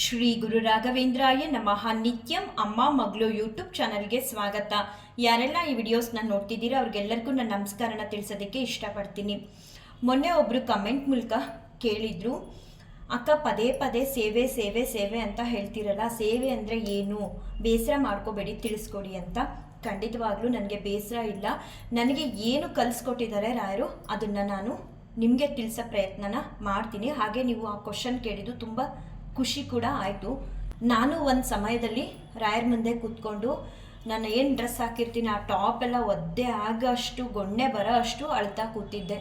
ಶ್ರೀ ಗುರು ರಾಘವೇಂದ್ರಾಯ ನಮಃ. ನಿತ್ಯಂ ಅಮ್ಮ ಮಗಳು ಯೂಟ್ಯೂಬ್ ಚಾನಲ್ಗೆ ಸ್ವಾಗತ. ಯಾರೆಲ್ಲ ಈ ವಿಡಿಯೋಸ್ನ ನೋಡ್ತಿದ್ದೀರಾ ಅವ್ರಿಗೆಲ್ಲರಿಗೂ ನಾನು ನಮಸ್ಕಾರನ ತಿಳಿಸೋದಕ್ಕೆ ಇಷ್ಟಪಡ್ತೀನಿ. ಮೊನ್ನೆ ಒಬ್ಬರು ಕಮೆಂಟ್ ಮೂಲಕ ಕೇಳಿದ್ರು, ಅಕ್ಕ, ಪದೇ ಪದೇ ಸೇವೆ ಸೇವೆ ಸೇವೆ ಅಂತ ಹೇಳ್ತಿರಲ್ಲ. ಸೇವೆ ಅಂದರೆ ಏನು? ಬೇಸರ ಮಾಡ್ಕೋಬೇಡಿ, ತಿಳಿಸ್ಕೊಡಿ ಅಂತ. ಖಂಡಿತವಾಗ್ಲೂ ನನಗೆ ಬೇಸರ ಇಲ್ಲ. ನನಗೆ ಏನು ಕಲಿಸ್ಕೊಟ್ಟಿದ್ದಾರೆ ರಾಯರು, ಅದನ್ನು ನಾನು ನಿಮಗೆ ತಿಳಿಸೋ ಪ್ರಯತ್ನನ ಮಾಡ್ತೀನಿ. ಹಾಗೆ ನೀವು ಆ ಕ್ವಶನ್ ಕೇಳಿದ್ದು ತುಂಬ ಖುಷಿ ಕೂಡ ಆಯಿತು. ನಾನು ಒಂದು ಸಮಯದಲ್ಲಿ ರಾಯರ ಮುಂದೆ ಕೂತ್ಕೊಂಡು ನಾನು ಏನು ಡ್ರೆಸ್ ಹಾಕಿರ್ತೀನಿ? ಆ ಟಾಪ್ ಎಲ್ಲ ಒದ್ದೆ ಆಗೋಷ್ಟು, ಗೊಣ್ಣೆ ಬರೋ ಅಷ್ಟು ಅಳ್ತಾ ಕೂತಿದ್ದೆ.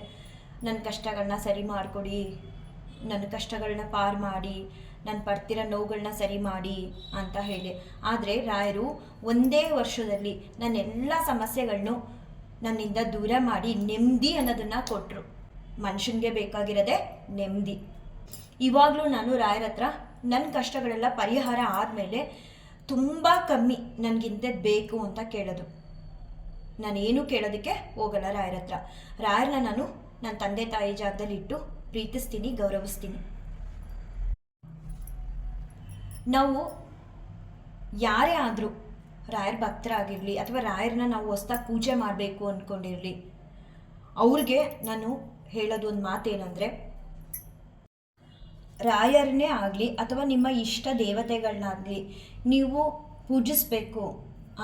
ನನ್ನ ಕಷ್ಟಗಳನ್ನ ಸರಿ ಮಾಡಿಕೊಡಿ. ನನ್ನ ಕಷ್ಟಗಳನ್ನ ಪಾರು ಮಾಡಿ. ನಾನು ಪಡ್ತಿರೋ ನೋವುಗಳನ್ನ ಸರಿ ಮಾಡಿ ಅಂತ ಹೇಳಿ. ಆದರೆ ರಾಯರು ಒಂದೇ ವರ್ಷದಲ್ಲಿ ನನ್ನ ಎಲ್ಲ ಸಮಸ್ಯೆಗಳನ್ನು ನನ್ನಿಂದ ದೂರ ಮಾಡಿ ನೆಮ್ಮದಿ ಅನ್ನೋದನ್ನು ಕೊಟ್ಟರು ಮನುಷ್ಯನಿಗೆ ಬೇಕಾಗಿರೋದೇ ನೆಮ್ಮದಿ ಇವಾಗಲೂ ನಾನು ರಾಯರ ಹತ್ರ ನನ್ನ ಕಷ್ಟಗಳೆಲ್ಲ ಪರಿಹಾರ ಆದಮೇಲೆ ತುಂಬ ಕಮ್ಮಿ ನನಗಿಂತದ್ದು ಬೇಕು ಅಂತ ಕೇಳೋದು. ನಾನೇನು ಕೇಳೋದಕ್ಕೆ ಹೋಗಲ್ಲ ರಾಯರ ಹತ್ರ. ರಾಯರನ್ನ ನಾನು ನನ್ನ ತಂದೆ ತಾಯಿ ಜಾಗದಲ್ಲಿ ಇಟ್ಟು ಪ್ರೀತಿಸ್ತೀನಿ, ಗೌರವಿಸ್ತೀನಿ. ನಾವು ಯಾರೇ ಆದರೂ ರಾಯರ ಭಕ್ತರಾಗಿರಲಿ ಅಥವಾ ರಾಯರನ್ನ ನಾವು ಹೊಸ್ದಾಗಿ ಪೂಜೆ ಮಾಡಬೇಕು ಅಂದ್ಕೊಂಡಿರಲಿ ಅವ್ರಿಗೆ ನಾನು ಹೇಳೋದು ಒಂದು ಮಾತೇನೆಂದರೆ ರಾಯರನ್ನೇ ಆಗಲಿ ಅಥವಾ ನಿಮ್ಮ ಇಷ್ಟ ದೇವತೆಗಳನ್ನಾಗಲಿ ನೀವು ಪೂಜಿಸಬೇಕು,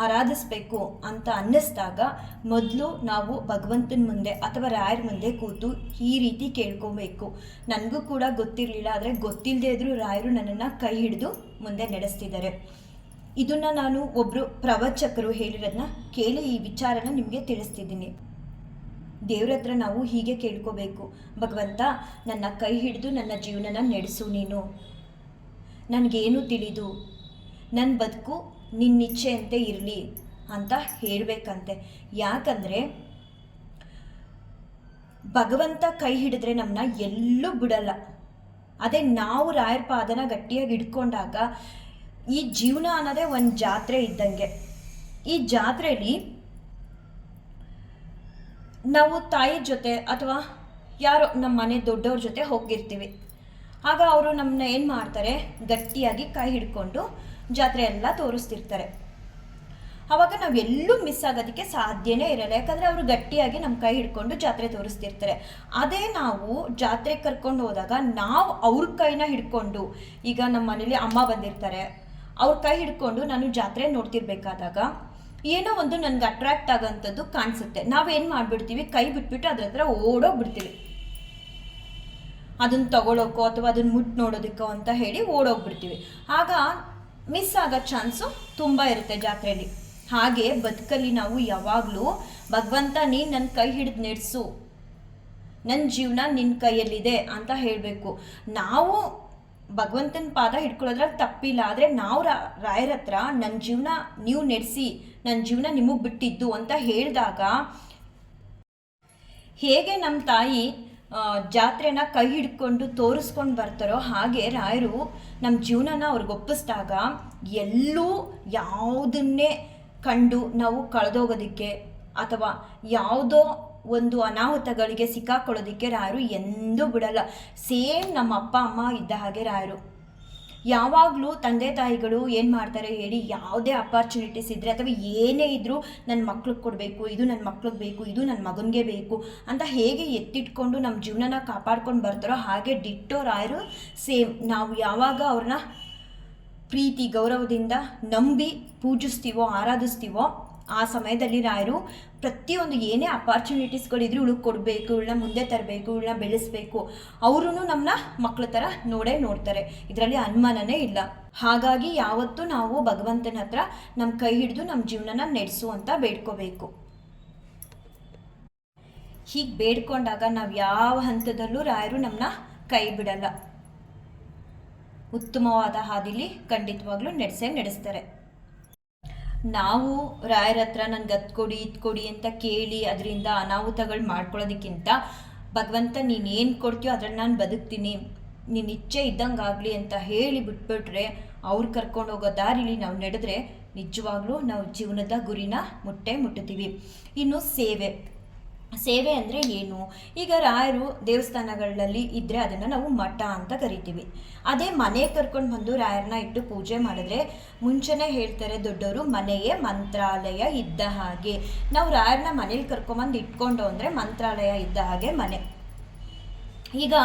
ಆರಾಧಿಸ್ಬೇಕು ಅಂತ ಅನ್ನಿಸ್ದಾಗ ಮೊದಲು ನಾವು ಭಗವಂತನ ಮುಂದೆ ಅಥವಾ ರಾಯರ ಮುಂದೆ ಕೂತು ಈ ರೀತಿ ಕೇಳ್ಕೊಬೇಕು. ನನಗೂ ಕೂಡ ಗೊತ್ತಿರಲಿಲ್ಲ, ಆದರೆ ಗೊತ್ತಿಲ್ಲದೆ ಇದ್ರೂ ರಾಯರು ನನ್ನನ್ನು ಕೈ ಹಿಡಿದು ಮುಂದೆ ನಡೆಸ್ತಿದ್ದಾರೆ. ಇದನ್ನು ನಾನು ಒಬ್ಬರು ಪ್ರವಚಕರು ಹೇಳಿರೋದನ್ನ ಕೇಳಿ ಈ ವಿಚಾರನ ನಿಮಗೆ ತಿಳಿಸ್ತಿದ್ದೀನಿ. ದೇವ್ರ ಹತ್ರ ನಾವು ಹೀಗೆ ಕೇಳ್ಕೋಬೇಕು. ಭಗವಂತ, ನನ್ನ ಕೈ ಹಿಡಿದು ನನ್ನ ಜೀವನನ ನಡೆಸು ನೀನು. ನನಗೇನು ತಿಳಿದು? ನನ್ನ ಬದುಕು ನಿನ್ನ ಇಚ್ಛೆಯಂತೆ ಇರಲಿ ಅಂತ ಹೇಳಬೇಕಂತೆ. ಯಾಕಂದರೆ, ಭಗವಂತ ಕೈ ಹಿಡಿದ್ರೆ ನಮ್ಮನ್ನ ಎಲ್ಲೂ ಬಿಡಲ್ಲ. ಅದೇ ನಾವು ರಾಯರ ಪಾದನ ಗಟ್ಟಿಯಾಗಿ ಹಿಡ್ಕೊಂಡಾಗ ಈ ಜೀವನ ಅನ್ನೋದೇ ಒಂದು ಜಾತ್ರೆ ಇದ್ದಂಗೆ. ಈ ಜಾತ್ರೆಯಲ್ಲಿ ನಾವು ತಾಯಿ ಜೊತೆ ಅಥವಾ ಯಾರೋ ನಮ್ಮ ಮನೆ ದೊಡ್ಡವ್ರ ಜೊತೆ ಹೋಗಿರ್ತೀವಿ ಆಗ ಅವರು ನಮ್ಮನ್ನ ಏನು ಮಾಡ್ತಾರೆ? ಗಟ್ಟಿಯಾಗಿ ಕೈ ಹಿಡ್ಕೊಂಡು ಜಾತ್ರೆ ಎಲ್ಲ ತೋರಿಸ್ತಿರ್ತಾರೆ. ಆವಾಗ ನಾವು ಎಲ್ಲೂ ಮಿಸ್ ಆಗೋದಕ್ಕೆ ಸಾಧ್ಯನೇ ಇರಲ್ಲ. ಯಾಕಂದರೆ ಅವರು ಗಟ್ಟಿಯಾಗಿ ನಮ್ಮ ಕೈ ಹಿಡ್ಕೊಂಡು ಜಾತ್ರೆ ತೋರಿಸ್ತಿರ್ತಾರೆ. ಅದೇ ನಾವು ಜಾತ್ರೆ ಕರ್ಕೊಂಡು ಹೋದಾಗ ನಾವು ಅವ್ರ ಕೈನ ಹಿಡ್ಕೊಂಡು ಈಗ ನಮ್ಮ ಮನೇಲಿ ಅಮ್ಮ ಬಂದಿರ್ತಾರೆ. ಅವ್ರ ಕೈ ಹಿಡ್ಕೊಂಡು ನಾನು ಜಾತ್ರೆ ನೋಡ್ತಿರ್ಬೇಕಾದಾಗ ಏನೋ ಒಂದು ನನಗೆ ಅಟ್ರಾಕ್ಟ್ ಆಗೋಂಥದ್ದು ಕಾಣಿಸುತ್ತೆ. ನಾವೇನು ಮಾಡಿಬಿಡ್ತೀವಿ? ಕೈ ಬಿಟ್ಬಿಟ್ಟು ಅದ್ರ ಹತ್ರ ಓಡೋಗ್ಬಿಡ್ತೀವಿ. ಅದನ್ನು ತಗೊಳೋಕೋ ಅಥವಾ ಅದನ್ನು ಮುಟ್ಟು ನೋಡೋದಕ್ಕೋ ಅಂತ ಹೇಳಿ ಓಡೋಗ್ಬಿಡ್ತೀವಿ. ಆಗ ಮಿಸ್ ಆಗೋ ಚಾನ್ಸು ತುಂಬ ಇರುತ್ತೆ ಜಾತ್ರೆಯಲ್ಲಿ ಹಾಗೆ ಬದುಕಲ್ಲಿ ನಾವು ಯಾವಾಗಲೂ, ಭಗವಂತ, ನೀನು ನನ್ನ ಕೈ ಹಿಡಿದು ನಡೆಸು. ನನ್ನ ಜೀವನ ನಿನ್ನ ಕೈಯಲ್ಲಿದೆ ಅಂತ ಹೇಳಬೇಕು. ನಾವು ಭಗವಂತನ ಪಾದ ಹಿಡ್ಕೊಳ್ಳೋದ್ರಲ್ಲಿ ತಪ್ಪಿಲ್ಲ. ಆದರೆ ನಾವು ರಾಯರ ಹತ್ರ ನನ್ನ ಜೀವನ ನೀವು ನೆಡೆಸಿ ನನ್ನ ಜೀವನ ನಿಮಗೆ ಬಿಟ್ಟಿದ್ದು ಅಂತ ಹೇಳಿದಾಗ ಹೇಗೆ ನಮ್ಮ ತಾಯಿ ಜಾತ್ರೆನ ಕೈ ಹಿಡ್ಕೊಂಡು ತೋರಿಸ್ಕೊಂಡು ಬರ್ತಾರೋ ಹಾಗೆ ರಾಯರು ನಮ್ಮ ಜೀವನನ ಅವ್ರಿಗೆ ಒಪ್ಪಿಸ್ದಾಗ ಎಲ್ಲೂ ಯಾವುದನ್ನೇ ಕಂಡು ನಾವು ಕಳೆದೋಗೋದಕ್ಕೆ ಅಥವಾ ಯಾವುದೋ ಒಂದು ಅನಾಹುತಗಳಿಗೆ ಸಿಕ್ಕಾಕೊಳ್ಳೋದಕ್ಕೆ ರಾಯರು ಎಂದೂ ಬಿಡಲ್ಲ. ಸೇಮ್ ನಮ್ಮ ಅಪ್ಪ, ಅಮ್ಮ ಇದ್ದ ಹಾಗೆ ರಾಯರು. ಯಾವಾಗಲೂ ತಂದೆ ತಾಯಿಗಳು ಏನು ಮಾಡ್ತಾರೆ ಹೇಳಿ, ಯಾವುದೇ ಅಪಾರ್ಚುನಿಟೀಸ್ ಇದ್ದರೆ ಅಥವಾ ಏನೇ ಇದ್ದರೂ ನನ್ನ ಮಕ್ಳಿಗೆ ಕೊಡಬೇಕು, ಇದು ನನ್ನ ಮಕ್ಳಿಗೆ ಬೇಕು, ಇದು ನನ್ನ ಮಗನಿಗೆ ಬೇಕು ಅಂತ ಹೇಗೆ ಎತ್ತಿಟ್ಕೊಂಡು ನಮ್ಮ ಜೀವನನ ಕಾಪಾಡ್ಕೊಂಡು ಬರ್ತಾರೋ ಹಾಗೆ ಡಿಟ್ಟೋ ರಾಯರು ಸೇಮ್. ನಾವು ಯಾವಾಗ ಅವ್ರನ್ನ ಪ್ರೀತಿ, ಗೌರವದಿಂದ ನಂಬಿ ಪೂಜಿಸ್ತೀವೋ, ಆರಾಧಿಸ್ತೀವೋ ಆ ಸಮಯದಲ್ಲಿ ರಾಯರು ಪ್ರತಿಯೊಂದು ಏನೇ ಅಪಾರ್ಚುನಿಟೀಸ್ಗಳಿದ್ರು ಇವಳಿಗೆ ಕೊಡಬೇಕು, ಇವಳನ್ನ ಮುಂದೆ ತರಬೇಕು, ಇವಳನ್ನ ಬೆಳೆಸಬೇಕು ಅವರು ನಮ್ಮನ್ನ ಮಕ್ಕಳ ಥರ ನೋಡೇ ನೋಡ್ತಾರೆ. ಇದರಲ್ಲಿ ಅನುಮಾನನೇ ಇಲ್ಲ. ಹಾಗಾಗಿ ಯಾವತ್ತೂ ನಾವು ಭಗವಂತನ ಹತ್ರ ನಮ್ಮ ಕೈ ಹಿಡಿದು ನಮ್ಮ ಜೀವನನ ನಡೆಸು ಅಂತ ಬೇಡ್ಕೋಬೇಕು. ಹೀಗೆ ಬೇಡ್ಕೊಂಡಾಗ ನಾವು ಯಾವ ಹಂತದಲ್ಲೂ ರಾಯರು ನಮ್ಮನ್ನ ಕೈ ಬಿಡಲ್ಲ. ಉತ್ತಮವಾದ ಹಾದಿಲಿ ಖಂಡಿತವಾಗ್ಲೂ ನಡೆಸೇ ನಡೆಸ್ತಾರೆ. ನಾವು ರಾಯರ ಹತ್ರ ನನ್ಗೆ ಅದು ಕೊಡಿ, ಇದು ಕೊಡಿ ಅಂತ ಕೇಳಿ ಅದರಿಂದ ಅನಾಹುತಗಳು ಮಾಡ್ಕೊಳ್ಳೋದಕ್ಕಿಂತ ಭಗವಂತ ನೀನು ಏನು ಕೊಡ್ತೀಯೋ ಅದ್ರಲ್ಲಿ ನಾನು ಬದುಕ್ತೀನಿ. ನಿನ್ನ ಇಚ್ಛೆ ಇದ್ದಂಗೆ ಆಗಲಿ ಅಂತ ಹೇಳಿ ಬಿಟ್ಬಿಟ್ರೆ ಅವ್ರು ಕರ್ಕೊಂಡು ಹೋಗೋ ದಾರಿಲಿ ನಾವು ನಡೆದ್ರೆ ನಿಜವಾಗ್ಲೂ ನಾವು ಜೀವನದ ಗುರಿನ ಮುಟ್ಟೆ ಮುಟ್ಟುತ್ತೀವಿ. ಇನ್ನು ಸೇವೆ. ಸೇವೆ ಅಂದರೆ ಏನು? ಈಗ ರಾಯರು ದೇವಸ್ಥಾನಗಳಲ್ಲಿ ಇದ್ದರೆ ಅದನ್ನು ನಾವು ಮಠ ಅಂತ ಕರಿತೀವಿ. ಅದೇ ಮನೆ ಕರ್ಕೊಂಡು ಬಂದು ರಾಯರನ್ನ ಇಟ್ಟು ಪೂಜೆ ಮಾಡಿದ್ರೆ ಮುಂಚೆನೇ ಹೇಳ್ತಾರೆ ದೊಡ್ಡವರು, ಮನೆಯೇ ಮಂತ್ರಾಲಯ ಇದ್ದ ಹಾಗೆ. ನಾವು ರಾಯರನ್ನ ಮನೇಲಿ ಕರ್ಕೊಂಬಂದು ಇಟ್ಕೊಂಡು ಅಂದರೆ ಮಂತ್ರಾಲಯ ಇದ್ದ ಹಾಗೆ ಮನೆ. ಈಗ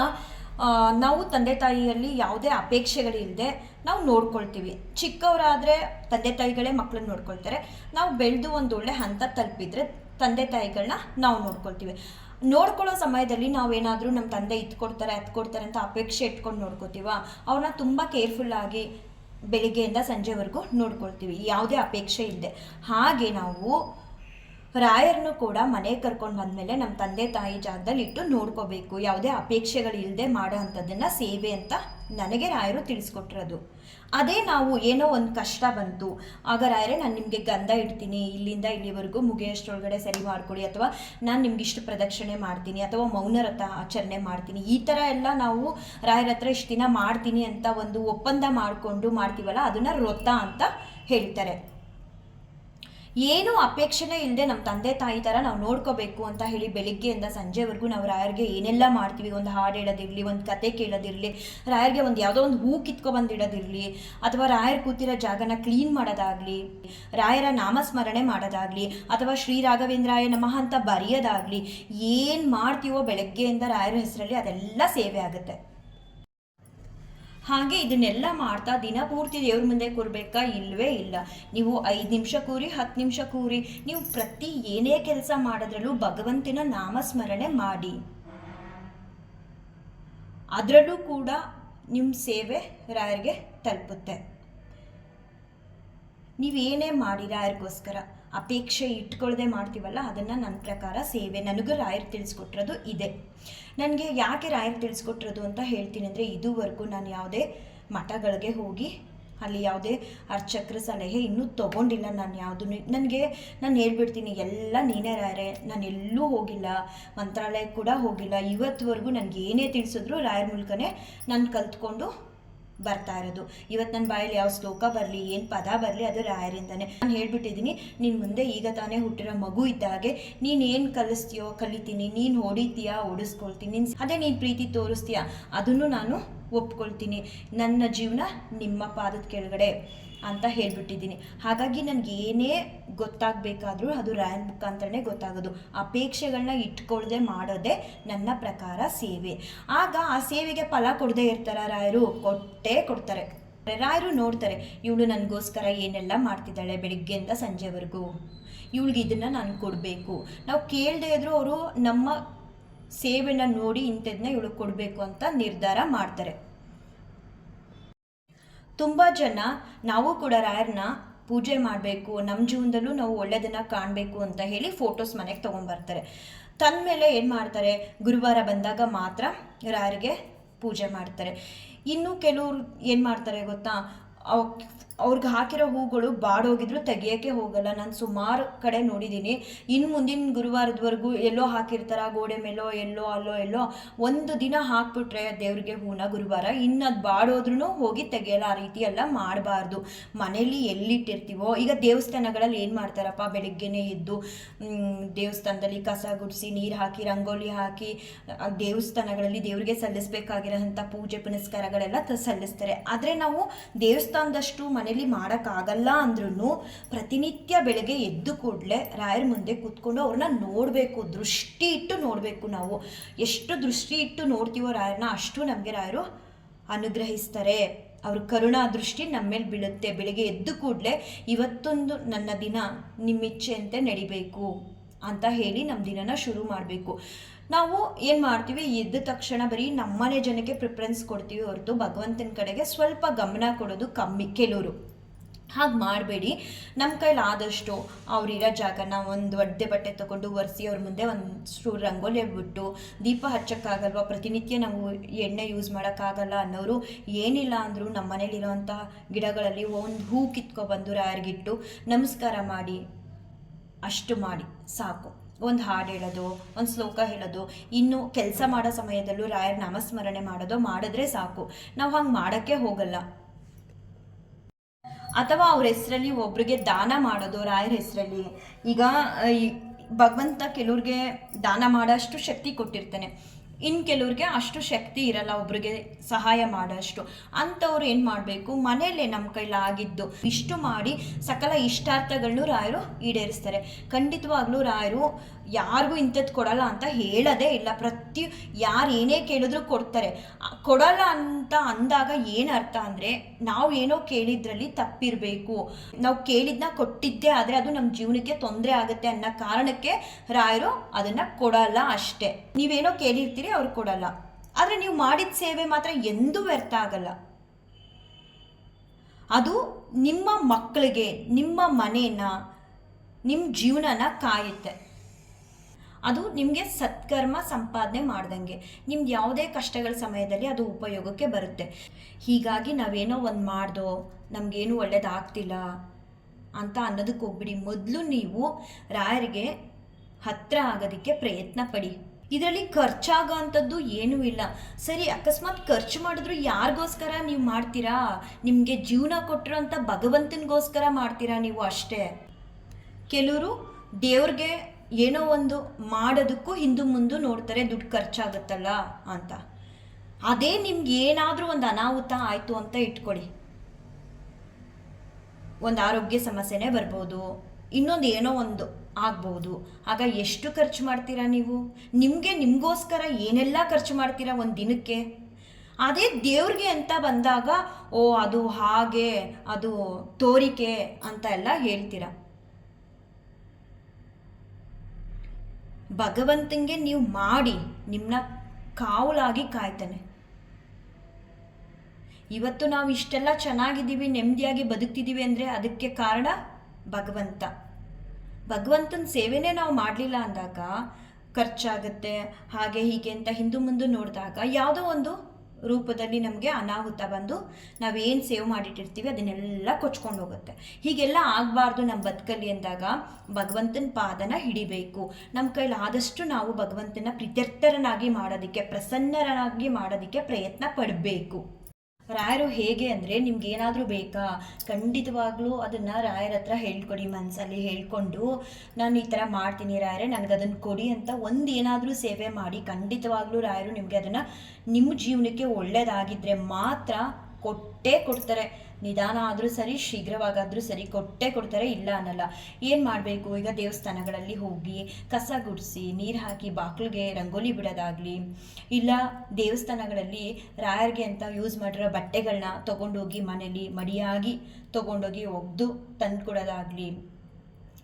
ನಾವು ತಂದೆ ತಾಯಿಯಲ್ಲಿ ಯಾವುದೇ ಅಪೇಕ್ಷೆಗಳಿಲ್ಲದೆ ನಾವು ನೋಡ್ಕೊಳ್ತೀವಿ. ಚಿಕ್ಕವರಾದರೆ ತಂದೆ ತಾಯಿಗಳೇ ಮಕ್ಕಳನ್ನ ನೋಡ್ಕೊಳ್ತಾರೆ. ನಾವು ಬೆಳೆದು ಒಂದು ಒಳ್ಳೆ ಹಂತ ತಲುಪಿದ್ರೆ ತಂದೆ ತಾಯಿಗಳನ್ನ ನಾವು ನೋಡ್ಕೊಳ್ತೀವಿ. ನೋಡ್ಕೊಳ್ಳೋ ಸಮಯದಲ್ಲಿ ನಾವೇನಾದರೂ ನಮ್ಮ ತಂದೆ ಇತ್ತು ಕೊಡ್ತಾರೆ ಅದು ಕೊಡ್ತಾರೆ ಅಂತ ಅಪೇಕ್ಷೆ ಇಟ್ಕೊಂಡು ನೋಡ್ಕೋತೀವ? ಅವ್ರನ್ನ ತುಂಬ ಕೇರ್ಫುಲ್ಲಾಗಿ ಬೆಳಿಗ್ಗೆಯಿಂದ ಸಂಜೆವರೆಗೂ ನೋಡ್ಕೊಳ್ತೀವಿ. ಯಾವುದೇ ಅಪೇಕ್ಷೆ ಇಲ್ಲದೆ ಹಾಗೆ ನಾವು ರಾಯರನ್ನು ಕೂಡ ಮನೆಗೆ ಕರ್ಕೊಂಡು ಬಂದಮೇಲೆ ನಮ್ಮ ತಂದೆ ತಾಯಿ ಜಾಗದಲ್ಲಿ ಇಟ್ಟು ನೋಡ್ಕೋಬೇಕು. ಯಾವುದೇ ಅಪೇಕ್ಷೆಗಳಿಲ್ಲದೆ ಮಾಡೋ ಅಂಥದ್ದನ್ನು ಸೇವೆ ಅಂತ ನನಗೆ ರಾಯರು ತಿಳಿಸ್ಕೊಟ್ಟಿರೋದು ಅದೇ ನಾವು ಏನೋ ಒಂದು ಕಷ್ಟ ಬಂತು. ಆಗ ರಾಯರೇ, ನಾನು ನಿಮಗೆ ಗಂಧ ಇಡ್ತೀನಿ. ಇಲ್ಲಿಂದ ಇಲ್ಲಿವರೆಗೂ ಮುಗಿಯಷ್ಟರೊಳಗಡೆ ಸರಿ ಮಾಡ್ಕೊಡಿ. ಅಥವಾ ನಾನು ನಿಮ್ಗೆ ಇಷ್ಟು ಪ್ರದಕ್ಷಿಣೆ ಮಾಡ್ತೀನಿ. ಅಥವಾ ಮೌನರಥ ಆಚರಣೆ ಮಾಡ್ತೀನಿ. ಈ ಥರ ಎಲ್ಲ ನಾವು ರಾಯರ ಹತ್ರ ಇಷ್ಟು ದಿನ ಮಾಡ್ತೀನಿ ಅಂತ ಒಂದು ಒಪ್ಪಂದ ಮಾಡಿಕೊಂಡು ಮಾಡ್ತೀವಲ್ಲ, ಅದನ್ನು ವ್ರತ ಅಂತ ಹೇಳ್ತಾರೆ. ಏನು ಅಪೇಕ್ಷೆನೇ ಇಲ್ಲದೆ ನಮ್ಮ ತಂದೆ ತಾಯಿ ಥರ ನಾವು ನೋಡ್ಕೋಬೇಕು ಅಂತ ಹೇಳಿ ಬೆಳಿಗ್ಗೆಯಿಂದ ಸಂಜೆವರೆಗೂ ನಾವು ರಾಯರಿಗೆ ಏನೆಲ್ಲ ಮಾಡ್ತೀವಿ, ಒಂದು ಹಾಡು ಹೇಳೋದಿರಲಿ, ಒಂದು ಕತೆ ಕೇಳೋದಿರಲಿ, ರಾಯರಿಗೆ ಒಂದು ಯಾವುದೋ ಒಂದು ಹೂ ಕಿತ್ಕೊಬಂದಿಡೋದಿರಲಿ ಅಥವಾ ರಾಯರ್ ಕೂತಿರೋ ಜಾಗನ ಕ್ಲೀನ್ ಮಾಡೋದಾಗಲಿ, ರಾಯರ ನಾಮಸ್ಮರಣೆ ಮಾಡೋದಾಗಲಿ, ಅಥವಾ ಶ್ರೀ ರಾಘವೇಂದ್ರಾಯ ನಮಃ ಅಂತ ಬರೆಯೋದಾಗಲಿ, ಏನು ಮಾಡ್ತೀವೋ ಬೆಳಗ್ಗೆಯಿಂದ ರಾಯರ ಹೆಸರಲ್ಲಿ ಅದೆಲ್ಲ ಸೇವೆ ಆಗುತ್ತೆ. ಹಾಗೆ ಇದನ್ನೆಲ್ಲ ಮಾಡ್ತಾ ದಿನ ಪೂರ್ತಿ ದೇವ್ರ ಮುಂದೆ ಕೂರ್ಬೇಕಾ ಇಲ್ಲವೇ ಇಲ್ಲ. ನೀವು ಐದು ನಿಮಿಷ ಕೂರಿ, ಹತ್ತು ನಿಮಿಷ ಕೂರಿ, ನೀವು ಪ್ರತಿ ಏನೇ ಕೆಲಸ ಮಾಡೋದ್ರಲ್ಲೂ ಭಗವಂತನ ನಾಮಸ್ಮರಣೆ ಮಾಡಿ. ಅದರಲ್ಲೂ ಕೂಡ ನಿಮ್ಮ ಸೇವೆ ರಾಯರಿಗೆ ತಲುಪುತ್ತೆ. ನೀವೇನೇ ಮಾಡಿ ರಾಯರಿಗೋಸ್ಕರ ಅಪೇಕ್ಷೆ ಇಟ್ಕೊಳ್ಳದೆ ಮಾಡ್ತೀವಲ್ಲ, ಅದನ್ನು ನನ್ನ ಪ್ರಕಾರ ಸೇವೆ. ನನಗೂ ರಾಯರ್ ತಿಳಿಸ್ಕೊಟ್ಟಿರೋದು ಇದೆ. ನನಗೆ ಯಾಕೆ ರಾಯರ್ ತಿಳಿಸ್ಕೊಟ್ಟಿರೋದು ಅಂತ ಹೇಳ್ತೀನಿ ಅಂದರೆ, ಇದುವರೆಗೂ ನಾನು ಯಾವುದೇ ಮಠಗಳಿಗೆ ಹೋಗಿ, ಅಲ್ಲಿ ಯಾವುದೇ ಅರ್ಚಕ್ರ ಸಲಹೆ ಇನ್ನೂ ತೊಗೊಂಡಿಲ್ಲ ನಾನು ಯಾವುದನ್ನು ನನಗೆ ನಾನು ಹೇಳ್ಬಿಡ್ತೀನಿ, ಎಲ್ಲ ನೀನೇ ರಾಯರೇ, ನಾನು ಎಲ್ಲೂ ಹೋಗಿಲ್ಲ, ಮಂತ್ರಾಲಯಕ್ಕೆ ಕೂಡ ಹೋಗಿಲ್ಲ. ಇವತ್ತುವರೆಗೂ ನನಗೆ ಏನೇ ತಿಳಿಸಿದ್ರು ರಾಯರ ಮೂಲಕನೇ ನಾನು ಕಲ್ತ್ಕೊಂಡು ಬರ್ತಾ ಇರೋದು. ಇವತ್ತು ನನ್ನ ಬಾಯಲ್ಲಿ ಯಾವ ಶ್ಲೋಕ ಬರಲಿ, ಏನು ಪದ ಬರಲಿ, ಅದು ರಾಯರಿಂದನೇ. ನಾನು ಹೇಳ್ಬಿಟ್ಟಿದ್ದೀನಿ, ನೀನು ಮುಂದೆ ಈಗ ತಾನೇ ಹುಟ್ಟಿರೋ ಮಗು ಇದ್ದ ಹಾಗೆ, ನೀನು ಏನು ಕಲಿಸ್ತೀಯೋ ಕಲಿತೀನಿ, ನೀನು ಹೊಡಿತೀಯಾ, ಓಡಿಸ್ಕೊಳ್ತೀನಿ ಅದೇ ನೀನು ಪ್ರೀತಿ ತೋರಿಸ್ತೀಯಾ, ಅದನ್ನು ನಾನು ಒಪ್ಕೊಳ್ತೀನಿ. ನನ್ನ ಜೀವನ ನಿಮ್ಮ ಪಾದದ ಕೆಳಗಡೆ ಅಂತ ಹೇಳ್ಬಿಟ್ಟಿದ್ದೀನಿ. ಹಾಗಾಗಿ ನನಗೆ ಏನೇ ಗೊತ್ತಾಗಬೇಕಾದ್ರೂ ಅದು ರ್ಯಾನ್ ಮುಖಾಂತರನೇ ಗೊತ್ತಾಗೋದು. ಅಪೇಕ್ಷೆಗಳನ್ನ ಇಟ್ಕೊಳ್ಳದೆ ಮಾಡೋದೇ ನನ್ನ ಪ್ರಕಾರ ಸೇವೆ. ಆಗ ಆ ಸೇವೆಗೆ ಫಲ ಕೊಡದೇ ಇರ್ತಾರ ರಾಯರು? ಕೊಟ್ಟೇ ಕೊಡ್ತಾರೆ. ರಾಯರು ನೋಡ್ತಾರೆ, ಇವಳು ನನಗೋಸ್ಕರ ಏನೆಲ್ಲ ಮಾಡ್ತಿದ್ದಾಳೆ ಬೆಳಿಗ್ಗೆಯಿಂದ ಸಂಜೆವರೆಗೂ? ಇವಳಿಗೆ ಇದನ್ನು ನಾನು ಕೊಡಬೇಕು. ನಾವು ಕೇಳದೇ ಇದ್ರೂ ಅವರು ನಮ್ಮ ಸೇವೆನ ನೋಡಿ ಇಂಥದನ್ನ ಇವಳು ಕೊಡಬೇಕು ಅಂತ ನಿರ್ಧಾರ ಮಾಡ್ತಾರೆ. ತುಂಬ ಜನ ನಾವು ಕೂಡ ರಾಯರನ್ನ ಪೂಜೆ ಮಾಡಬೇಕು, ನಮ್ಮ ಜೀವನದಲ್ಲೂ ನಾವು ಒಳ್ಳೆಯದನ್ನು ಕಾಣಬೇಕು ಅಂತ ಹೇಳಿ ಫೋಟೋಸ್ ಮನೆಗೆ ತೊಗೊಂಡ್ಬರ್ತಾರೆ ತಂದ ಮೇಲೆ ಏನು ಮಾಡ್ತಾರೆ, ಗುರುವಾರ ಬಂದಾಗ ಮಾತ್ರ ರಾಯರಿಗೆ ಪೂಜೆ ಮಾಡ್ತಾರೆ. ಇನ್ನು ಕೆಲವರು ಏನು ಮಾಡ್ತಾರೆ ಗೊತ್ತಾ ಅವ್ರಿಗೆ ಹಾಕಿರೋ ಹೂಗಳು ಬಾಡೋಗಿದ್ರು, ತೆಗಿಯೋಕ್ಕೆ ಹೋಗಲ್ಲ. ನಾನು ಸುಮಾರು ಕಡೆ ನೋಡಿದ್ದೀನಿ ಇನ್ನು ಮುಂದಿನ ಗುರುವಾರದವರೆಗೂ ಎಲ್ಲೋ ಹಾಕಿರ್ತಾರ, ಗೋಡೆ ಮೇಲೋ, ಎಲ್ಲೋ, ಅಲ್ಲೋ, ಎಲ್ಲೋ, ಒಂದು ದಿನ ಹಾಕ್ಬಿಟ್ರೆ ದೇವ್ರಿಗೆ ಹೂನ ಗುರುವಾರ. ಇನ್ನು ಅದು ಬಾಡೋದ್ರೂ ಹೋಗಿ ತೆಗೆಯಲ್ಲ, ಆ ರೀತಿ ಎಲ್ಲ ಮಾಡಬಾರ್ದು. ಮನೇಲಿ ಎಲ್ಲಿಟ್ಟಿರ್ತೀವೋ? ಈಗ ದೇವಸ್ಥಾನಗಳಲ್ಲಿ ಏನು ಮಾಡ್ತಾರಪ್ಪ? ಬೆಳಿಗ್ಗೆನೇ ಎದ್ದು ದೇವಸ್ಥಾನದಲ್ಲಿ ಕಸ ಗುಡಿಸಿ, ನೀರು ಹಾಕಿ, ರಂಗೋಲಿ ಹಾಕಿ ದೇವಸ್ಥಾನಗಳಲ್ಲಿ ದೇವರಿಗೆ ಸಲ್ಲಿಸಬೇಕಾಗಿರೋಂಥ ಪೂಜೆ ಪುನಸ್ಕಾರಗಳೆಲ್ಲ ಸಲ್ಲಿಸ್ತಾರೆ. ಆದರೆ ನಾವು ದೇವಸ್ಥಾನದಷ್ಟು ಮನೇಲಿ ಮಾಡೋಕ್ಕಾಗಲ್ಲ ಅಂದ್ರೂ ಪ್ರತಿನಿತ್ಯ ಬೆಳಗ್ಗೆ ಎದ್ದು ಕೂಡಲೇ ರಾಯರ ಮುಂದೆ ಕೂತ್ಕೊಂಡು ಅವ್ರನ್ನ ನೋಡಬೇಕು, ದೃಷ್ಟಿ ಇಟ್ಟು ನೋಡಬೇಕು ನಾವು. ಎಷ್ಟು ದೃಷ್ಟಿ ಇಟ್ಟು ನೋಡ್ತೀವೋ ರಾಯರನ್ನ ಅಷ್ಟು ನಮಗೆ ರಾಯರು ಅನುಗ್ರಹಿಸ್ತಾರೆ. ಅವ್ರ ಕರುಣಾ ದೃಷ್ಟಿ ನಮ್ಮ ಮೇಲೆ ಬೀಳುತ್ತೆ. ಬೆಳಗ್ಗೆ ಎದ್ದು ಕೂಡಲೇ ಇವತ್ತೊಂದು ನನ್ನ ದಿನ ನಿಮ್ಮಿಚ್ಛೆಯಂತೆ ನಡಿಬೇಕು. ಅಂತ ಹೇಳಿ ನಮ್ಮ ದಿನನ ಶುರು ಮಾಡಬೇಕು. ನಾವು ಏನು ಮಾಡ್ತೀವಿ? ಎದ್ದ ತಕ್ಷಣ ಬರೀ ನಮ್ಮನೆ ಜನಕ್ಕೆ ಪ್ರಿಫರೆನ್ಸ್ ಕೊಡ್ತೀವಿ ಹೊರತು ಭಗವಂತನ ಕಡೆಗೆ ಸ್ವಲ್ಪ ಗಮನ ಕೊಡೋದು ಕಮ್ಮಿ ಕೆಲವರು. ಹಾಗೆ ಮಾಡಬೇಡಿ. ನಮ್ಮ ಕೈಲಿ ಆದಷ್ಟು ಅವ್ರಿರೋ ಜಾಗನ ಒಂದು ಒಡ್ಡೆ ಬಟ್ಟೆ ತೊಗೊಂಡು ಒರೆಸಿ ಅವ್ರ ಮುಂದೆ ಒಂದು ರಂಗೋಲಿ ಬಿಟ್ಟು ದೀಪ ಹಚ್ಚೋಕ್ಕಾಗಲ್ವ? ಪ್ರತಿನಿತ್ಯ ನಾವು ಎಣ್ಣೆ ಯೂಸ್ ಮಾಡೋಕ್ಕಾಗಲ್ಲ ಅನ್ನೋರು ಏನಿಲ್ಲ ಅಂದರೂ ನಮ್ಮ ಮನೇಲಿರೋವಂಥ ಗಿಡಗಳಲ್ಲಿ ಒಂದು ಹೂ ಕಿತ್ಕೊಬಂದು ರಾಯರ್ಗಿಟ್ಟು ನಮಸ್ಕಾರ ಮಾಡಿ. ಅಷ್ಟು ಮಾಡಿ, ಸಾಕು. ಒಂದು ಹಾಡು ಹೇಳೋದು, ಒಂದು ಶ್ಲೋಕ ಹೇಳೋದು, ಇನ್ನು ಕೆಲಸ ಮಾಡೋ ಸಮಯದಲ್ಲೂ ರಾಯರ ನಾಮಸ್ಮರಣೆ ಮಾಡೋದು ಮಾಡಿದ್ರೆ ಸಾಕು. ನಾವು ಹಂಗೆ ಮಾಡೋಕ್ಕೆ ಹೋಗಲ್ಲ. ಅಥವಾ ಅವ್ರ ಹೆಸರಲ್ಲಿ ಒಬ್ರಿಗೆ ದಾನ ಮಾಡೋದು ರಾಯರ ಹೆಸರಲ್ಲಿ. ಈಗ ಭಗವಂತ ಕೆಲವ್ರಿಗೆ ದಾನ ಮಾಡೋಷ್ಟು ಶಕ್ತಿ ಕೊಟ್ಟಿರ್ತಾನೆ. ಇನ್ನು ಕೆಲವ್ರಿಗೆ ಅಷ್ಟು ಶಕ್ತಿ ಇರಲ್ಲ, ಒಬ್ರಿಗೆ ಸಹಾಯ ಮಾಡೋಷ್ಟು. ಅಂಥವ್ರು ಏನು ಮಾಡಬೇಕು? ಮನೆಯಲ್ಲೇ ನಮ್ಮ ಕೈಲಾಗಿದ್ದು ಇಷ್ಟು ಮಾಡಿ ಸಕಲ ಇಷ್ಟಾರ್ಥಗಳನ್ನು ರಾಯರು ಈಡೇರಿಸ್ತಾರೆ. ಖಂಡಿತವಾಗ್ಲೂ ರಾಯರು ಯಾರಿಗೂ ಇಂಥದ್ದು ಕೊಡಲ್ಲ ಅಂತ ಹೇಳೋದೇ ಇಲ್ಲ. ಪ್ರತಿ ಯಾರು ಏನೇ ಕೇಳಿದ್ರು ಕೊಡ್ತಾರೆ. ಕೊಡಲ್ಲ ಅಂತ ಅಂದಾಗ ಏನು ಅರ್ಥ ಅಂದರೆ, ನಾವು ಏನೋ ಕೇಳಿದ್ರಲ್ಲಿ ತಪ್ಪಿರಬೇಕು. ನಾವು ಕೇಳಿದ್ನ ಕೊಟ್ಟಿದ್ದೆ ಆದರೆ ಅದು ನಮ್ಮ ಜೀವನಕ್ಕೆ ತೊಂದರೆ ಆಗುತ್ತೆ ಅನ್ನೋ ಕಾರಣಕ್ಕೆ ರಾಯರು ಅದನ್ನು ಕೊಡಲ್ಲ ಅಷ್ಟೇ. ನೀವೇನೋ ಕೇಳಿರ್ತೀರಿ, ಅವ್ರು ಕೊಡಲ್ಲ. ಆದರೆ ನೀವು ಮಾಡಿದ ಸೇವೆ ಮಾತ್ರ ಎಂದೂ ವ್ಯರ್ಥ ಆಗಲ್ಲ. ಅದು ನಿಮ್ಮ ಮಕ್ಕಳಿಗೆ, ನಿಮ್ಮ ಮನೇನ ನಿಮ್ಮ ಜೀವನನ ಕಾಯುತ್ತೆ. ಅದು ನಿಮಗೆ ಸತ್ಕರ್ಮ ಸಂಪಾದನೆ ಮಾಡ್ದಂಗೆ. ನಿಮ್ದು ಯಾವುದೇ ಕಷ್ಟಗಳ ಸಮಯದಲ್ಲಿ ಅದು ಉಪಯೋಗಕ್ಕೆ ಬರುತ್ತೆ. ಹೀಗಾಗಿ ನಾವೇನೋ ಒಂದು ಮಾಡ್ದೋ, ನಮಗೇನು ಒಳ್ಳೇದಾಗ್ತಿಲ್ಲ ಅಂತ ಅನ್ನೋದಕ್ಕೆ ಹೋಗ್ಬಿಡಿ. ಮೊದಲು ನೀವು ರಾಯರಿಗೆ ಹತ್ರ ಆಗೋದಕ್ಕೆ ಪ್ರಯತ್ನ ಪಡಿ. ಇದರಲ್ಲಿ ಖರ್ಚಾಗೋ ಅಂಥದ್ದು ಏನೂ ಇಲ್ಲ. ಸರಿ, ಅಕಸ್ಮಾತ್ ಖರ್ಚು ಮಾಡಿದ್ರು ಯಾರಿಗೋಸ್ಕರ ನೀವು ಮಾಡ್ತೀರಾ? ನಿಮಗೆ ಜೀವನ ಕೊಟ್ಟಿರೋಂಥ ಭಗವಂತನಿಗೋಸ್ಕರ ಮಾಡ್ತೀರಾ ನೀವು ಅಷ್ಟೇ? ಕೆಲವರು ದೇವ್ರಿಗೆ ಏನೋ ಒಂದು ಮಾಡೋದಕ್ಕೂ ಹಿಂದು ಮುಂದೆ ನೋಡ್ತಾರೆ ದುಡ್ಡು ಖರ್ಚಾಗುತ್ತಲ್ಲ ಅಂತ. ಅದೇ ನಿಮ್ಗೆ ಏನಾದರೂ ಒಂದು ಅನಾಹುತ ಆಯಿತು ಅಂತ ಇಟ್ಕೊಳ್ಳಿ ಒಂದು ಆರೋಗ್ಯ ಸಮಸ್ಯೆನೇ ಬರ್ಬೋದು, ಇನ್ನೊಂದು ಏನೋ ಒಂದು ಆಗ್ಬೋದು. ಆಗ ಎಷ್ಟು ಖರ್ಚು ಮಾಡ್ತೀರಾ ನೀವು? ನಿಮಗೆ ನಿಮಗೋಸ್ಕರ ಏನೆಲ್ಲ ಖರ್ಚು ಮಾಡ್ತೀರಾ ಒಂದು ದಿನಕ್ಕೆ? ಅದೇ ದೇವ್ರಿಗೆ ಅಂತ ಬಂದಾಗ, ಓ ಅದು ಹಾಗೆ, ಅದು ತೋರಿಕೆ ಅಂತ ಎಲ್ಲ ಹೇಳ್ತೀರಾ? ಭಗವಂತಂಗೆ ನೀವು ಮಾಡಿ ನಿಮ್ಮನ್ನ ಕಾವಲಾಗಿ ಕಾಯ್ತಾನೆ. ಇವತ್ತು ನಾವು ಇಷ್ಟೆಲ್ಲ ಚೆನ್ನಾಗಿದ್ದೀವಿ, ನೆಮ್ಮದಿಯಾಗಿ ಬದುಕ್ತಿದ್ದೀವಿ ಅಂದರೆ ಅದಕ್ಕೆ ಕಾರಣ ಭಗವಂತ. ಭಗವಂತನ ಸೇವೆನೇ ನಾವು ಮಾಡಲಿಲ್ಲ ಅಂದಾಗ, ಖರ್ಚಾಗುತ್ತೆ, ಹಾಗೆ ಹೀಗೆ ಅಂತ ಹಿಂದೂ ಮುಂದೆ ನೋಡಿದಾಗ ಯಾವುದೋ ಒಂದು ರೂಪದಲ್ಲಿ ನಮಗೆ ಅನಾಹುತ ಬಂದು ನಾವೇನು ಸೇವ್ ಮಾಡಿಟ್ಟಿರ್ತೀವಿ ಅದನ್ನೆಲ್ಲ ಕೊಚ್ಕೊಂಡು ಹೋಗುತ್ತೆ. ಹೀಗೆಲ್ಲ ಆಗಬಾರ್ದು ನಮ್ಮ ಬದುಕಲ್ಲಿ ಅಂದಾಗ ಭಗವಂತನ ಪಾದನ ಹಿಡಿಬೇಕು. ನಮ್ಮ ಕೈಲಿ ಆದಷ್ಟು ನಾವು ಭಗವಂತನ ಪ್ರೀತ್ಯರ್ಥರನಾಗಿ ಮಾಡೋದಕ್ಕೆ ಪ್ರಸನ್ನರನಾಗಿ ಮಾಡೋದಕ್ಕೆ ಪ್ರಯತ್ನ ಪಡಬೇಕು. ರಾಯರು ಹೇಗೆ ಅಂದರೆ ನಿಮ್ಗೆ ಏನಾದರೂ ಬೇಕಾ? ಖಂಡಿತವಾಗ್ಲೂ ಅದನ್ನು ರಾಯರ ಹತ್ರ ಹೇಳ್ಕೊಡಿ ಮನಸ್ಸಲ್ಲಿ ಹೇಳ್ಕೊಂಡು ನಾನು ಈ ಥರ ಮಾಡ್ತೀನಿ ರಾಯರೇ, ನನಗೆ ಅದನ್ನು ಕೊಡಿ ಅಂತ ಒಂದು ಏನಾದರೂ ಸೇವೆ ಮಾಡಿ ಖಂಡಿತವಾಗ್ಲೂ ರಾಯರು ನಿಮಗೆ ಅದನ್ನು ನಿಮ್ಮ ಜೀವನಕ್ಕೆ ಒಳ್ಳೆಯದಾಗಿದ್ದರೆ ಮಾತ್ರ ಕೊಟ್ಟೇ ಕೊಡ್ತಾರೆ. ನಿಧಾನ ಆದರೂ ಸರಿ, ಶೀಘ್ರವಾಗಾದರೂ ಸರಿ, ಕೊಟ್ಟೇ ಕೊಡ್ತಾರೆ, ಇಲ್ಲ ಅನ್ನಲ್ಲ. ಏನು ಮಾಡಬೇಕು? ಈಗ ದೇವಸ್ಥಾನಗಳಲ್ಲಿ ಹೋಗಿ ಕಸ ಗುಡಿಸಿ, ನೀರು ಹಾಕಿ ಬಾಗಿಲಿಗೆ ರಂಗೋಲಿ ಬಿಡೋದಾಗಲಿ, ಇಲ್ಲ ದೇವಸ್ಥಾನಗಳಲ್ಲಿ ರಾಯರ್ಗೆ ಅಂತ ಯೂಸ್ ಮಾಡಿರೋ ಬಟ್ಟೆಗಳನ್ನ ತೊಗೊಂಡೋಗಿ ಮನೇಲಿ ಮಡಿಯಾಗಿ ತೊಗೊಂಡೋಗಿ ಒಗೆದು ತಂದುಕೊಡೋದಾಗಲಿ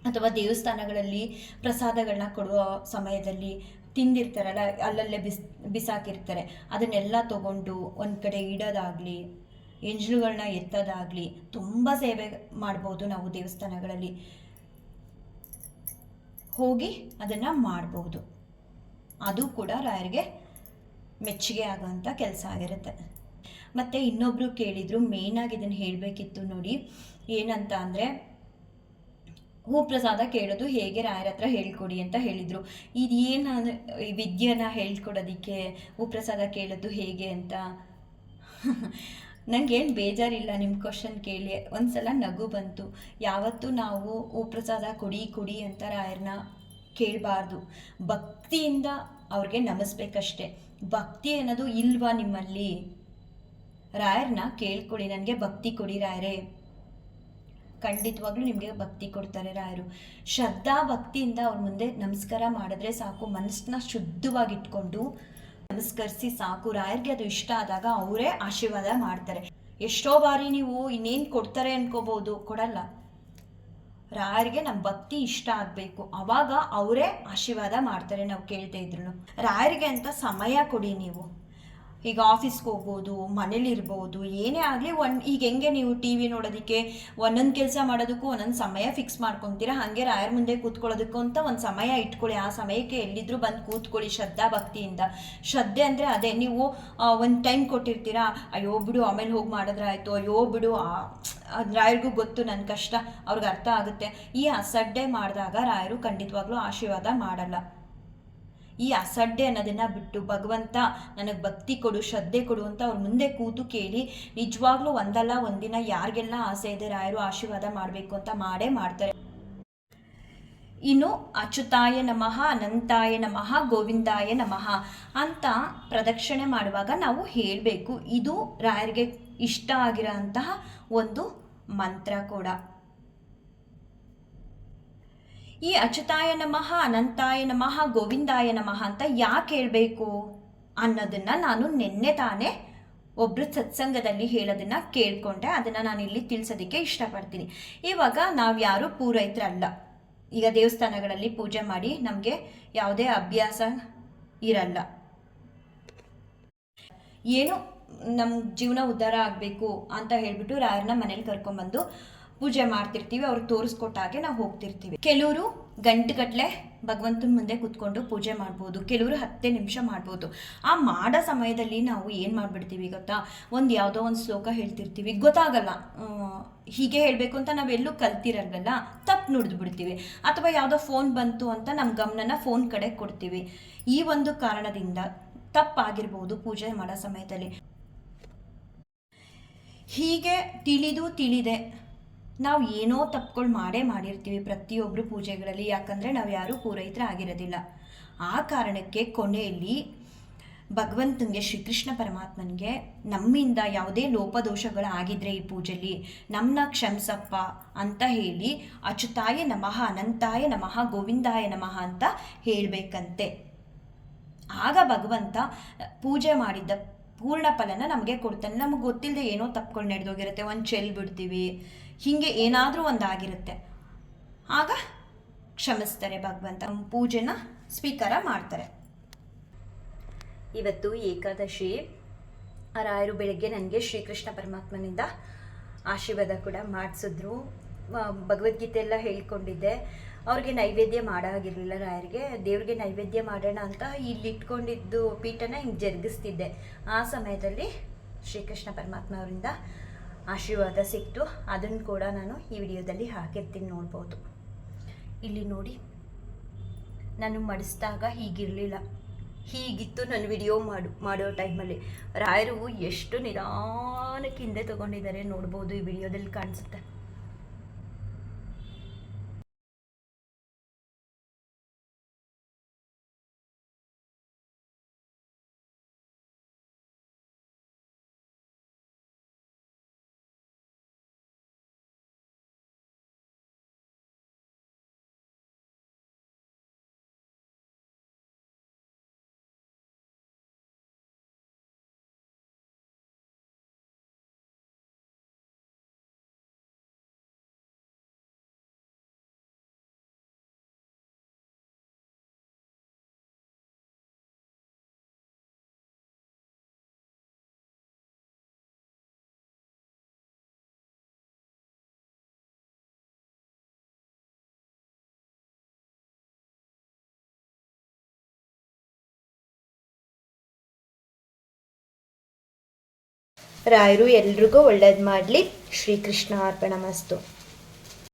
ಅಥವಾ ದೇವಸ್ಥಾನಗಳಲ್ಲಿ ಪ್ರಸಾದಗಳನ್ನ ಕೊಡುವ ಸಮಯದಲ್ಲಿ ತಿಂದಿರ್ತಾರಲ್ಲ, ಅಲ್ಲಲ್ಲೇ ಬಿಸ್, ಬಿಸಾಕಿರ್ತಾರೆ. ಅದನ್ನೆಲ್ಲ ತಗೊಂಡು ಒಂದು ಕಡೆ ಇಡೋದಾಗಲಿ ಎಂಜಲುಗಳನ್ನ ಎತ್ತೋದಾಗಲಿ ತುಂಬ ಸೇವೆ ಮಾಡ್ಬೋದು ನಾವು ದೇವಸ್ಥಾನಗಳಲ್ಲಿ. ಹೋಗಿ ಅದನ್ನು ಮಾಡ್ಬೋದು. ಅದು ಕೂಡ ರಾಯರಿಗೆ ಮೆಚ್ಚುಗೆ ಆಗೋಂಥ ಕೆಲಸ ಆಗಿರುತ್ತೆ. ಮತ್ತು ಇನ್ನೊಬ್ಬರು ಕೇಳಿದರು ಮೇಯ್ನಾಗಿ ಇದನ್ನು ಹೇಳಬೇಕಿತ್ತು ನೋಡಿ. ಏನಂತ ಅಂದರೆ ಹೂ ಪ್ರಸಾದ ಕೇಳೋದು ಹೇಗೆ ರಾಯರ ಹತ್ರ ಹೇಳ್ಕೊಡಿ ಅಂತ ಹೇಳಿದರು. ಇದು ಏನು ಈ ವಿದ್ಯೆನ ಹೇಳ್ಕೊಡೋದಕ್ಕೆ ಹೂ ಪ್ರಸಾದ ಕೇಳೋದು ಹೇಗೆ ಅಂತ? ನನಗೇನು ಬೇಜಾರಿಲ್ಲ ನಿಮ್ಮ ಕ್ವಶನ್ ಕೇಳಿ. ಒಂದ್ಸಲ ನಗು ಬಂತು. ಯಾವತ್ತೂ ನಾವು ಓ ಪ್ರಸಾದ ಕೊಡಿ ಕೊಡಿ ಅಂತ ರಾಯರನ್ನ ಕೇಳಬಾರ್ದು. ಭಕ್ತಿಯಿಂದ ಅವ್ರಿಗೆ ನಮಿಸ್ಬೇಕಷ್ಟೆ. ಭಕ್ತಿ ಅನ್ನೋದು ಇಲ್ವಾ ನಿಮ್ಮಲ್ಲಿ? ರಾಯರನ್ನ ಕೇಳ್ಕೊಡಿ, ನನಗೆ ಭಕ್ತಿ ಕೊಡಿ ರಾಯರೇ. ಖಂಡಿತವಾಗ್ಲೂ ನಿಮಗೆ ಭಕ್ತಿ ಕೊಡ್ತಾರೆ ರಾಯರು. ಶ್ರದ್ಧಾ ಭಕ್ತಿಯಿಂದ ಅವ್ರ ಮುಂದೆ ನಮಸ್ಕಾರ ಮಾಡಿದ್ರೆ ಸಾಕು, ಮನಸ್ಸನ್ನ ಶುದ್ಧವಾಗಿಟ್ಕೊಂಡು ನಮಸ್ಕರಿಸಿ ಸಾಕು. ರಾಯರ್ಗೆ ಅದು ಇಷ್ಟ ಆದಾಗ ಅವರೇ ಆಶೀರ್ವಾದ ಮಾಡ್ತಾರೆ. ಎಷ್ಟೋ ಬಾರಿ ನೀವು ಇನ್ನೇನು ಕೊಡ್ತಾರೆ ಅನ್ಕೋಬಹುದು. ಕೊಡಲ್ಲ. ರಾಯರಿಗೆ ನಮ್ಮ ಭಕ್ತಿ ಇಷ್ಟ ಆಗಬೇಕು. ಅವಾಗ ಅವರೇ ಆಶೀರ್ವಾದ ಮಾಡ್ತಾರೆ ನಾವು ಕೇಳ್ತಾ ಇದ್ರು ರಾಯರಿಗೆ ಅಂತ ಸಮಯ ಕೊಡಿ ನೀವು. ಈಗ ಆಫೀಸ್ಗೆ ಹೋಗ್ಬೋದು ಮನೇಲಿರ್ಬೋದು ಏನೇ ಆಗಲಿ ಒನ್ ಈಗ ಹೆಂಗೆ ನೀವು ಟಿ ವಿ ನೋಡೋದಕ್ಕೆ ಒಂದೊಂದು ಕೆಲಸ ಮಾಡೋದಕ್ಕೂ ಒಂದೊಂದು ಸಮಯ ಫಿಕ್ಸ್ ಮಾಡ್ಕೊತೀರಾ? ಹಾಗೆ ರಾಯರ ಮುಂದೆ ಕೂತ್ಕೊಳ್ಳೋದಕ್ಕೂ ಅಂತ ಒಂದು ಸಮಯ ಇಟ್ಕೊಳ್ಳಿ. ಆ ಸಮಯಕ್ಕೆ ಎಲ್ಲಿದ್ರೂ ಬಂದು ಕೂತ್ಕೊಳ್ಳಿ ಶ್ರದ್ಧಾ ಭಕ್ತಿಯಿಂದ. ಶ್ರದ್ಧೆ ಅಂದರೆ ಅದೇ, ನೀವು ಒಂದು ಟೈಮ್ ಕೊಟ್ಟಿರ್ತೀರಾ? ಅಯ್ಯೋ ಬಿಡು, ಆಮೇಲೆ ಹೋಗಿ ಮಾಡಿದ್ರೆ ಆಯಿತು. ಅಯ್ಯೋ ಬಿಡು, ಆ- ಅದು ರಾಯರಿಗೂ ಗೊತ್ತು ನನ್ನ ಕಷ್ಟ, ಅವ್ರಿಗೆ ಅರ್ಥ ಆಗುತ್ತೆ. ಈ ಅಸಡ್ಡೆ ಮಾಡಿದಾಗ ರಾಯರು ಖಂಡಿತವಾಗ್ಲೂ ಆಶೀರ್ವಾದ ಮಾಡಲ್ಲ. ಈ ಅಸಡ್ಡೆ ಅನ್ನೋದನ್ನ ಬಿಟ್ಟು ಭಗವಂತ ನನಗೆ ಭಕ್ತಿ ಕೊಡು, ಶ್ರದ್ಧೆ ಕೊಡು ಅಂತ ಅವ್ರ ಮುಂದೆ ಕೂತು ಕೇಳಿ ನಿಜವಾಗ್ಲೂ ಒಂದಲ್ಲ, ಒಂದಿನ ಯಾರಿಗೆಲ್ಲ ಆಸೆ ಇದೆ ರಾಯರು ಆಶೀರ್ವಾದ ಮಾಡಬೇಕು ಅಂತ ಮಾಡೇ ಮಾಡ್ತಾರೆ. ಇನ್ನು ಅಚ್ಯುತಾಯ ನಮಃ, ಅನಂತಾಯ ನಮಃ, ಗೋವಿಂದಾಯ ನಮಃ ಅಂತ ಪ್ರದಕ್ಷಿಣೆ ಮಾಡುವಾಗ ನಾವು ಹೇಳಬೇಕು. ಇದು ರಾಯರಿಗೆ ಇಷ್ಟ ಆಗಿರೋ ಒಂದು ಮಂತ್ರ ಕೂಡ. ಈ ಅಚ್ಯುತಾಯ ನಮಃ, ಅನಂತಾಯ ನಮಃ, ಗೋವಿಂದಾಯ ನಮಃ ಅಂತ ಯಾಕೆ ಹೇಳಬೇಕು? ಅನ್ನೋದನ್ನು ನಾನು ನಿನ್ನೆ ತಾನೇ ಒಬ್ಬರು ಸತ್ಸಂಗದಲ್ಲಿ ಹೇಳೋದನ್ನು ಕೇಳಿಕೊಂಡೆ. ಅದನ್ನು ನಾನು ಇಲ್ಲಿ ತಿಳಿಸೋದಕ್ಕೆ ಇಷ್ಟಪಡ್ತೀನಿ. ಇವಾಗ ನಾವು ಯಾರು ಪೂರೈತರಲ್ಲ ಈಗ ದೇವಸ್ಥಾನಗಳಲ್ಲಿ ಪೂಜೆ ಮಾಡಿ ನಮಗೆ ಯಾವುದೇ ಅಭ್ಯಾಸ ಇರಲ್ಲ. ಏನು ನಮ್ಮ ಜೀವನ ಉದ್ಧಾರ ಆಗಬೇಕು ಅಂತ ಹೇಳಿಬಿಟ್ಟು ರಾಯರನ್ನ ಮನೇಲಿ ಕರ್ಕೊಂಬಂದು ಪೂಜೆ ಮಾಡ್ತಿರ್ತೀವಿ, ಅವ್ರಿಗೆ ತೋರಿಸ್ಕೊಟ್ಟಾಗೆ ನಾವು ಹೋಗ್ತಿರ್ತೀವಿ. ಕೆಲವರು ಗಂಟೆಗಟ್ಟಲೆ ಭಗವಂತನ ಮುಂದೆ ಕೂತ್ಕೊಂಡು ಪೂಜೆ ಮಾಡ್ಬೋದು, ಕೆಲವರು ಹತ್ತೇ ನಿಮಿಷ ಮಾಡ್ಬೋದು. ಆ ಮಾಡೋ ಸಮಯದಲ್ಲಿ ನಾವು ಏನು ಮಾಡಿಬಿಡ್ತೀವಿ ಗೊತ್ತಾ? ಒಂದು ಯಾವುದೋ ಒಂದು ಶ್ಲೋಕ ಹೇಳ್ತಿರ್ತೀವಿ. ಗೊತ್ತಾಗಲ್ಲ. ಹೀಗೆ ಹೇಳಬೇಕು ಅಂತ ನಾವೆಲ್ಲೂ ಕಲ್ತಿರಲ್ವಲ್ಲ? ತಪ್ಪು ನುಡಿದು ಬಿಡ್ತೀವಿ. ಅಥವಾ ಯಾವುದೋ ಫೋನ್ ಬಂತು ಅಂತ ನಮ್ಮ ಗಮನನ ಫೋನ್ ಕಡೆ ಕೊಡ್ತೀವಿ. ಈ ಒಂದು ಕಾರಣದಿಂದ ತಪ್ಪಾಗಿರ್ಬೋದು ಪೂಜೆ ಮಾಡೋ ಸಮಯದಲ್ಲಿ. ಹೀಗೆ ತಿಳಿದು ತಿಳಿದೆ. ನಾವು ಏನೋ ತಪ್ಪುಗಳು ಮಾಡೇ ಮಾಡಿರ್ತೀವಿ ಪ್ರತಿಯೊಬ್ಬರು ಪೂಜೆಗಳಲ್ಲಿ, ಯಾಕಂದರೆ ನಾವು ಯಾರೂ ಪೂರೈತ್ರ ಆಗಿರೋದಿಲ್ಲ ಆ ಕಾರಣಕ್ಕೆ ಕೊನೆಯಲ್ಲಿ ಭಗವಂತನಿಗೆ ಶ್ರೀಕೃಷ್ಣ ಪರಮಾತ್ಮನಿಗೆ ನಮ್ಮಿಂದ ಯಾವುದೇ ಲೋಪದೋಷಗಳು ಆಗಿದ್ರೆ ಈ ಪೂಜೆಯಲ್ಲಿ ನಮ್ಮನ್ನ ಕ್ಷಮಿಸಪ್ಪ ಅಂತ ಹೇಳಿ ಅಚುತಾಯ ನಮಃ, ಅನಂತಾಯ ನಮಃ, ಗೋವಿಂದಾಯ ನಮಃ ಅಂತ ಹೇಳಬೇಕಂತೆ. ಆಗ ಭಗವಂತ ಪೂಜೆ ಮಾಡಿದ್ದ ಪೂರ್ಣ ಫಲನ ನಮಗೆ ಕೊಡ್ತಾನೆ. ನಮಗೆ ಗೊತ್ತಿಲ್ಲದೆ ಏನೋ ತಪ್ಪುಗಳು ನಡೆದೋಗಿರುತ್ತೆ. ಒಂದು ಚೆಲ್ ಬಿಡ್ತೀವಿ ಹೀಗೆ ಏನಾದರೂ ಒಂದಾಗಿರುತ್ತೆ. ಆಗ ಕ್ಷಮಿಸ್ತಾರೆ ಭಗವಂತ. ಪೂಜೆನ ಸ್ವೀಕಾರ ಮಾಡ್ತಾರೆ. ಇವತ್ತು ಏಕಾದಶಿ. ರಾಯರು ಬೆಳಗ್ಗೆ ನನಗೆ ಶ್ರೀಕೃಷ್ಣ ಪರಮಾತ್ಮನಿಂದ ಆಶೀರ್ವಾದ ಕೂಡ ಮಾಡಿಸಿದ್ರು. ಭಗವದ್ಗೀತೆ ಎಲ್ಲ ಹೇಳ್ಕೊಂಡಿದ್ದೆ. ಅವ್ರಿಗೆ ನೈವೇದ್ಯ ಮಾಡಾಗಿರಲಿಲ್ಲ ರಾಯರಿಗೆ. ದೇವ್ರಿಗೆ ನೈವೇದ್ಯ ಮಾಡೋಣ ಅಂತ ಇಲ್ಲಿ ಇಟ್ಕೊಂಡಿದ್ದು ಪೀಠನ ಹಿಂಗೆ ಜರುಗಿಸ್ತಿದ್ದೆ. ಆ ಸಮಯದಲ್ಲಿ ಶ್ರೀಕೃಷ್ಣ ಪರಮಾತ್ಮ ಅವರಿಂದ ಆಶೀರ್ವಾದ ಸಿಕ್ತು. ಅದನ್ನು ಕೂಡ ನಾನು ಈ ವಿಡಿಯೋದಲ್ಲಿ ಹಾಕಿರ್ತೀನಿ ನೋಡ್ಬೋದು. ಇಲ್ಲಿ ನೋಡಿ, ನಾನು ಮಡಿಸಿದಾಗ ಹೀಗಿರಲಿಲ್ಲ. ಹೀಗಿತ್ತು ನಾನು ವಿಡಿಯೋ ಮಾಡು, ಮಾಡೋ ಟೈಮಲ್ಲಿ. ರಾಯರು ಎಷ್ಟು ನಿಧಾನಕ್ಕೆ ಹಿಂದೆ ತಗೊಂಡಿದ್ದಾರೆ ನೋಡ್ಬೋದು ಈ ವಿಡಿಯೋದಲ್ಲಿ ಕಾಣಿಸುತ್ತೆ. ರಾಯರು ಎಲ್ರಿಗೂ ಒಳ್ಳೇದು ಮಾಡಲಿ. ಶ್ರೀಕೃಷ್ಣ ಅರ್ಪಣ ಮಸ್ತು